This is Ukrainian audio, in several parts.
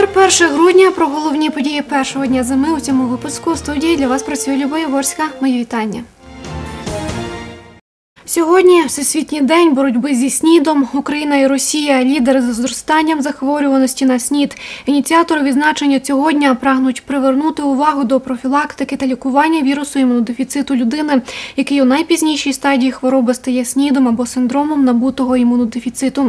четвер, 1 грудня, про головні події першого дня зими у цьому випуску у студії для вас працює Люба Єгорська. Мої вітання. Сьогодні Всесвітній день боротьби зі СНІДом. Україна і Росія лідери за зростанням захворюваності на СНІД. Ініціатори відзначення цього дня прагнуть привернути увагу до профілактики та лікування вірусу імунодефіциту людини, який у найпізнішій стадії хвороби стає СНІДом або синдромом набутого імунодефіциту.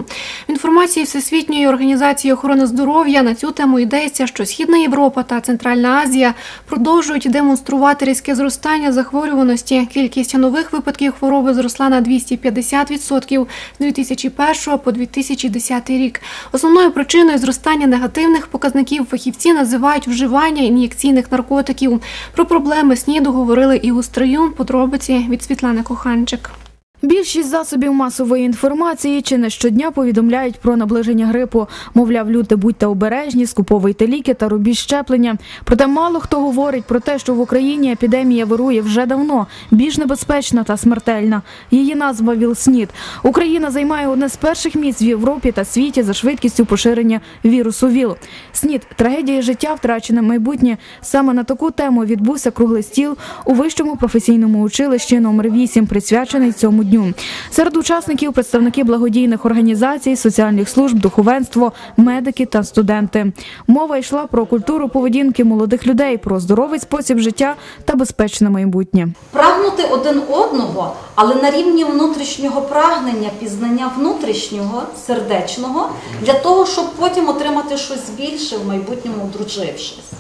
В інформації Всесвітньої організації охорони здоров'я на цю тему йдеться, що Східна Європа та Центральна Азія продовжують демонструвати різке зростання захворюваності. Кількість нових випадків хвороби зросла на 250% з 2001 по 2010 рік. Основною причиною зростання негативних показників фахівці називають вживання ін'єкційних наркотиків. Про проблеми СНІДу говорили і у стрию. Подробиці від Світлани Коханчик. Більшість засобів масової інформації чи не щодня повідомляють про наближення грипу. Мовляв, люди будьте обережні, скуповуйте ліки та робіть щеплення. Проте мало хто говорить про те, що в Україні епідемія вирує вже давно, більш небезпечна та смертельна. Її назва ВІЛ-СНІД. Україна займає одне з перших місць в Європі та світі за швидкістю поширення вірусу ВІЛ. СНІД трагедія життя, втрачене майбутнє. Саме на таку тему відбувся круглий стіл у вищому професійному училищі номер 8 присвячений цьому дню. Серед учасників представники благодійних організацій, соціальних служб, духовенство, медики та студенти. Мова йшла про культуру поведінки молодих людей, про здоровий спосіб життя та безпечне майбутнє. Прагнути один одного, але на рівні внутрішнього прагнення, пізнання внутрішнього, сердечного, для того, щоб потім отримати щось більше в майбутньому, одружившись.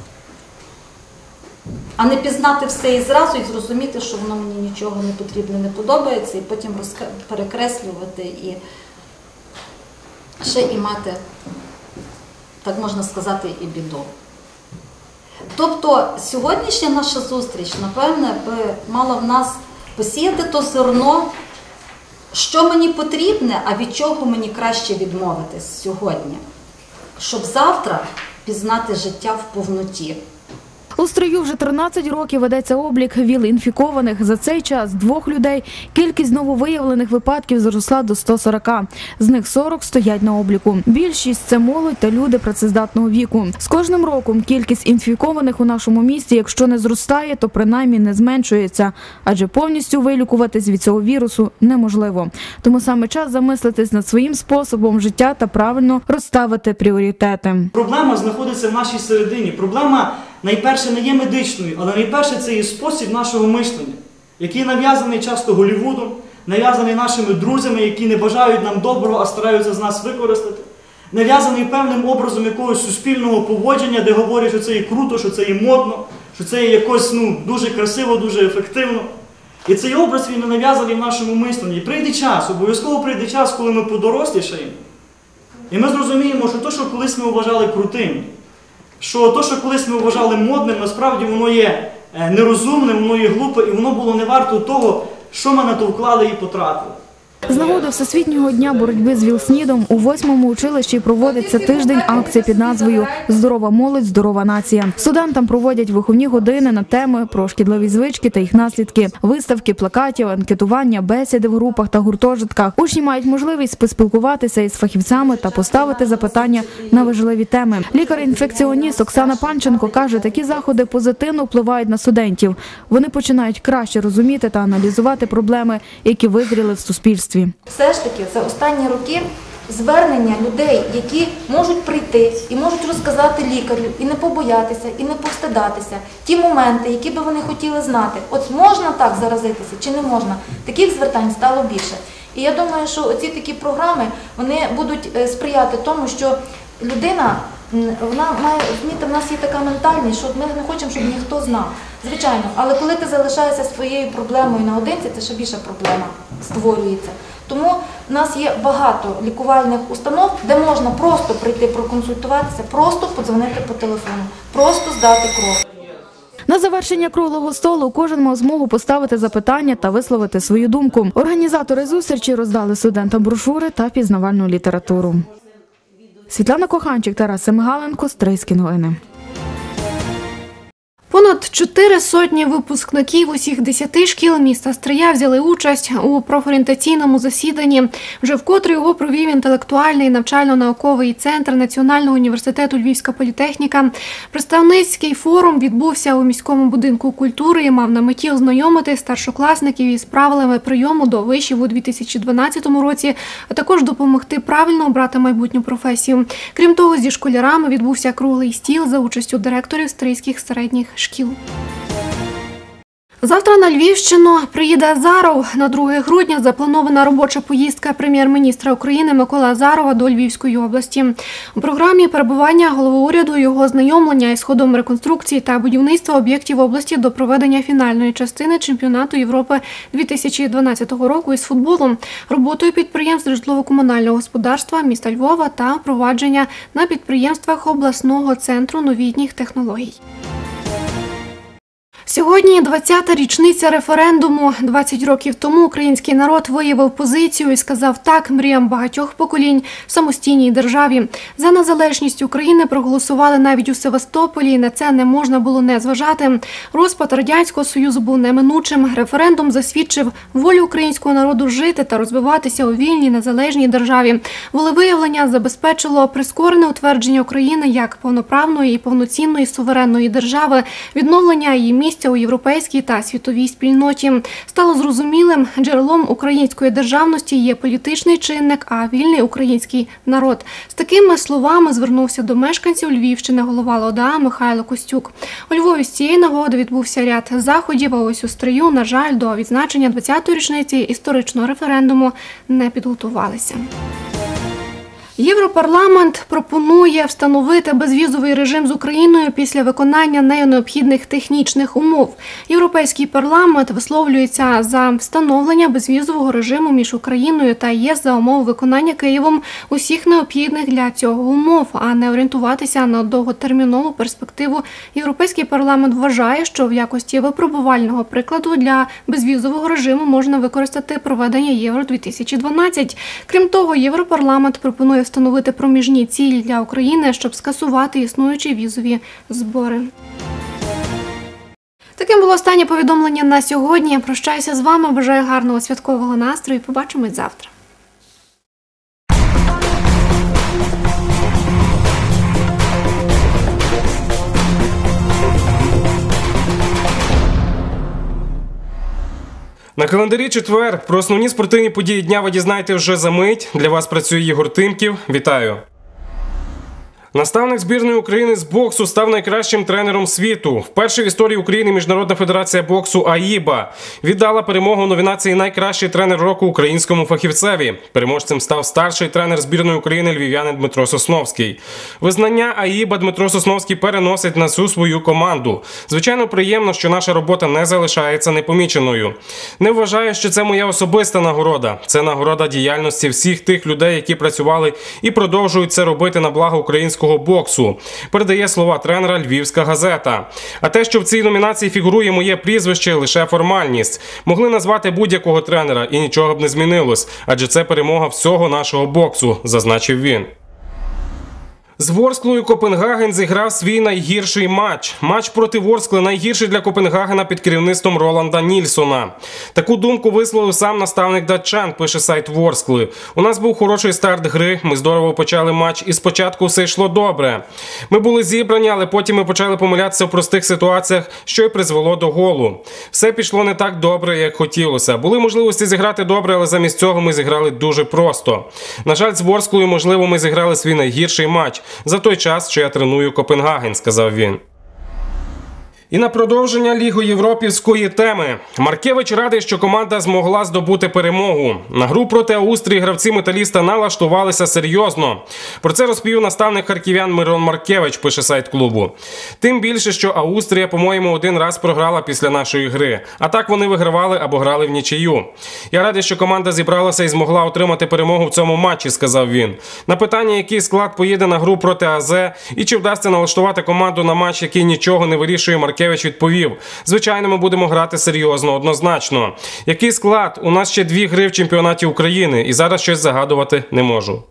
А не пізнати все і зразу і зрозуміти, що воно мені нічого не потрібно, не подобається, і потім перекреслювати і ще і мати, так можна сказати, і біду. Тобто сьогоднішня наша зустріч, напевне, би мала в нас посіяти то зерно, що мені потрібне, а від чого мені краще відмовитись сьогодні, щоб завтра пізнати життя в повноті. У строю вже 13 років ведеться облік ВІЛ-інфікованих. За цей час двох людей кількість нововиявлених випадків зросла до 140. З них 40 стоять на обліку. Більшість це молодь та люди працездатного віку. З кожним роком кількість інфікованих у нашому місті, якщо не зростає, то принаймні не зменшується, адже повністю вилікуватись від цього вірусу неможливо. Тому саме час замислитись над своїм способом життя та правильно розставити пріоритети. Проблема знаходиться в нашій середині. Проблема найперше не є медичною, але найперше це є спосіб нашого мислення, який нав'язаний часто Голлівудом, нав'язаний нашими друзями, які не бажають нам доброго, а стараються з нас використати, нав'язаний певним образом якогось суспільного поводження, де говорять, що це є круто, що це є модно, що це є якось ну, дуже красиво, дуже ефективно. І цей образ він нав'язаний в нашому мисленні. І прийде час, обов'язково прийде час, коли ми подорослішаємо. І ми зрозуміємо, що те, що колись ми вважали крутим, що то, що колись ми вважали модним, насправді воно є е, нерозумним, воно є глупе, і воно було не варто того, що ми на то вклали і потратили. З нагоди Всесвітнього дня боротьби з ВІЛ-СНІДом у восьмому училищі проводиться тиждень акції під назвою Здорова молодь, здорова нація. Студентам проводять виховні години на теми про шкідливі звички та їх наслідки, виставки, плакатів, анкетування, бесіди в групах та гуртожитках. Учні мають можливість поспілкуватися із фахівцями та поставити запитання на важливі теми. Лікар-інфекціоніст Оксана Панченко каже, такі заходи позитивно впливають на студентів. Вони починають краще розуміти та аналізувати проблеми, які визріли в суспільстві. Все ж таки за останні роки звернення людей, які можуть прийти і можуть розказати лікарю, і не побоятися, і не повстидатися, ті моменти, які би вони хотіли знати. От можна так заразитися чи не можна? Таких звертань стало більше. І я думаю, що оці такі програми вони будуть е, сприяти тому, що людина. Вона має розумієте, в нас є така ментальність, що ми не хочемо, щоб ніхто знав. Звичайно, але коли ти залишаєшся своєю проблемою наодинці, це ще більша проблема створюється. Тому в нас є багато лікувальних установ, де можна просто прийти проконсультуватися, просто подзвонити по телефону, просто здати кров. На завершення круглого столу кожен мав змогу поставити запитання та висловити свою думку. Організатори зустрічі роздали студентам брошури та пізнавальну літературу. Світлана Коханчик, Тарас Семигаленко, Стрийські новини. Понад чотири сотні випускників усіх десяти шкіл міста Стрия взяли участь у профорієнтаційному засіданні. Вже вкотре його провів інтелектуальний навчально-науковий центр Національного університету Львівська політехніка. Представницький форум відбувся у міському будинку культури і мав на меті ознайомити старшокласників із правилами прийому до вишів у 2012 році, а також допомогти правильно обрати майбутню професію. Крім того, зі школярами відбувся круглий стіл за участю директорів стрийських середніх шкіл. Завтра на Львівщину приїде Азаров. На 2 грудня запланована робоча поїздка прем'єр-міністра України Микола Азарова до Львівської області. У програмі перебування голови уряду його знайомлення із ходом реконструкції та будівництва об'єктів області до проведення фінальної частини чемпіонату Європи 2012 року із футболу, роботою підприємств житлово-комунального господарства міста Львова та впровадження на підприємствах обласного центру новітніх технологій. Сьогодні 20-та річниця референдуму. 20 років тому український народ виявив позицію і сказав так мріям багатьох поколінь в самостійній державі. За незалежність України проголосували навіть у Севастополі. і На це не можна було не зважати. Розпад радянського союзу був неминучим. Референдум засвідчив волю українського народу жити та розвиватися у вільній незалежній державі. Волевиявлення забезпечило прискорене утвердження України як повноправної і повноцінної суверенної держави, відновлення її місця у європейській та світовій спільноті. Стало зрозумілим, джерелом української державності є політичний чинник, а вільний український народ. З такими словами звернувся до мешканців Львівщини голова ЛОДА Михайло Костюк. У Львові з цієї нагоди відбувся ряд заходів. А ось у стрию, на жаль, до відзначення 20-ї річниці історичного референдуму не підготувалися. Європарламент пропонує встановити безвізовий режим з Україною після виконання нею необхідних технічних умов. Європейський парламент висловлюється за встановлення безвізового режиму між Україною та ЄС за умов виконання Києвом усіх необхідних для цього умов, а не орієнтуватися на довготермінову перспективу. Європейський парламент вважає, що в якості випробувального прикладу для безвізового режиму можна використати проведення Євро 2012 Крім того, Європарламент пропонує встановити проміжні цілі для України, щоб скасувати існуючі візові збори. Таким було останнє повідомлення на сьогодні. Я прощаюся з вами. Бажаю гарного святкового настрою. Побачимось завтра. На календарі четвер про основні спортивні події дня ви дізнаєте вже за мить. Для вас працює Ігор Тимків. Вітаю. Наставник збірної України з боксу став найкращим тренером світу. Вперше в історії України Міжнародна федерація боксу АІБА віддала перемогу у номінації Найкращий тренер року українському фахівцеві. Переможцем став старший тренер збірної України львів'янин Дмитро Сосновський. Визнання АІБА Дмитро Сосновський переносить на всю свою команду. Звичайно, приємно, що наша робота не залишається непоміченою. Не вважаю, що це моя особиста нагорода. Це нагорода діяльності всіх тих людей, які працювали і продовжують це робити на благо українського боксу. Передає слова тренера Львівська газета. А те, що в цій номінації фігурує моє прізвище, лише формальність. Могли назвати будь-якого тренера і нічого б не змінилось, адже це перемога всього нашого боксу, зазначив він. З Ворсклою Копенгаген зіграв свій найгірший матч. Матч проти Ворскли найгірший для Копенгагена під керівництвом Роланда Нільсона. Таку думку висловив сам наставник датчан, пише сайт Ворскли. У нас був хороший старт гри. Ми здорово почали матч, і спочатку все йшло добре. Ми були зібрані, але потім ми почали помилятися в простих ситуаціях, що й призвело до голу. Все пішло не так добре, як хотілося. Були можливості зіграти добре, але замість цього ми зіграли дуже просто. На жаль, з Ворсклою, можливо, ми зіграли свій найгірший матч за той час, що я треную Копенгаген, сказав він. І на продовження Лігу Європівської теми Маркевич радий, що команда змогла здобути перемогу. На гру проти Австрії гравці металіста налаштувалися серйозно. Про це розповів наставник харків'ян Мирон Маркевич, пише сайт клубу. Тим більше, що Австрія, по-моєму, один раз програла після нашої гри. А так вони вигравали або грали в нічию. Я радий, що команда зібралася і змогла отримати перемогу в цьому матчі, сказав він. На питання, який склад поїде на гру проти АЗ і чи вдасться налаштувати команду на матч, який нічого не вирішує Маркевич. Маркевич відповів: звичайно, ми будемо грати серйозно, однозначно. Який склад? У нас ще дві гри в чемпіонаті України, і зараз щось загадувати не можу.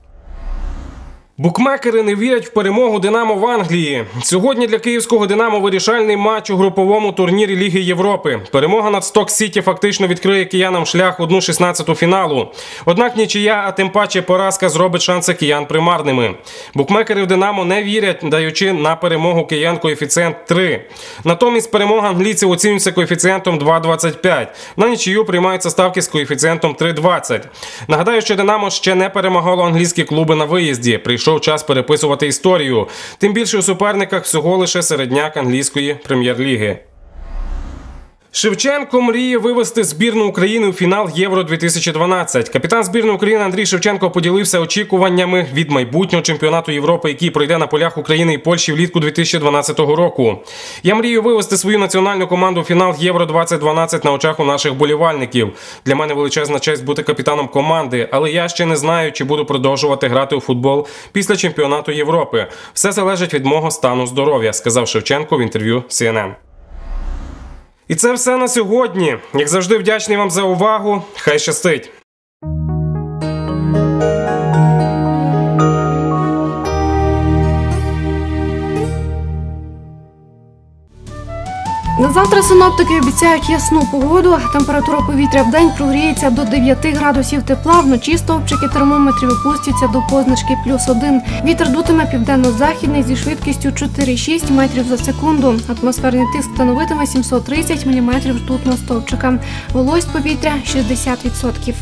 Букмекери не вірять в перемогу Динамо в Англії. Сьогодні для київського Динамо вирішальний матч у груповому турнірі Ліги Європи. Перемога над Сток Сіті фактично відкриє киянам шлях 1-16 фіналу. Однак нічия, а тим паче поразка зробить шанси киян примарними. Букмекери в Динамо не вірять, даючи на перемогу киян коефіцієнт 3. Натомість перемога англійців оцінюється коефіцієнтом 2,25. На нічию приймаються ставки з коефіцієнтом 3,20. Нагадаю, що Динамо ще не перемагало англійські клуби на виїзді. Прийшов час переписувати історію. Тим більше у суперниках всього лише середняк англійської прем'єр-ліги. Шевченко мріє вивести збірну України у фінал Євро 2012. Капітан збірної України Андрій Шевченко поділився очікуваннями від майбутнього чемпіонату Європи, який пройде на полях України і Польщі влітку 2012 року. Я мрію вивести свою національну команду у фінал Євро 2012 на очах у наших болівальників. Для мене величезна честь бути капітаном команди, але я ще не знаю, чи буду продовжувати грати у футбол після чемпіонату Європи. Все залежить від мого стану здоров'я, сказав Шевченко в інтерв'ю CNN. І це все на сьогодні. Як завжди, вдячний вам за увагу. Хай щастить! На завтра синоптики обіцяють ясну погоду. Температура повітря в день прогріється до 9 градусів тепла. Вночі стовпчики термометрів опустяться до позначки плюс 1. Вітер дутиме південно-західний зі швидкістю 4,6 метрів за секунду. Атмосферний тиск становитиме 730 міліметрів ртутного стовпчика. Вологість повітря 60%.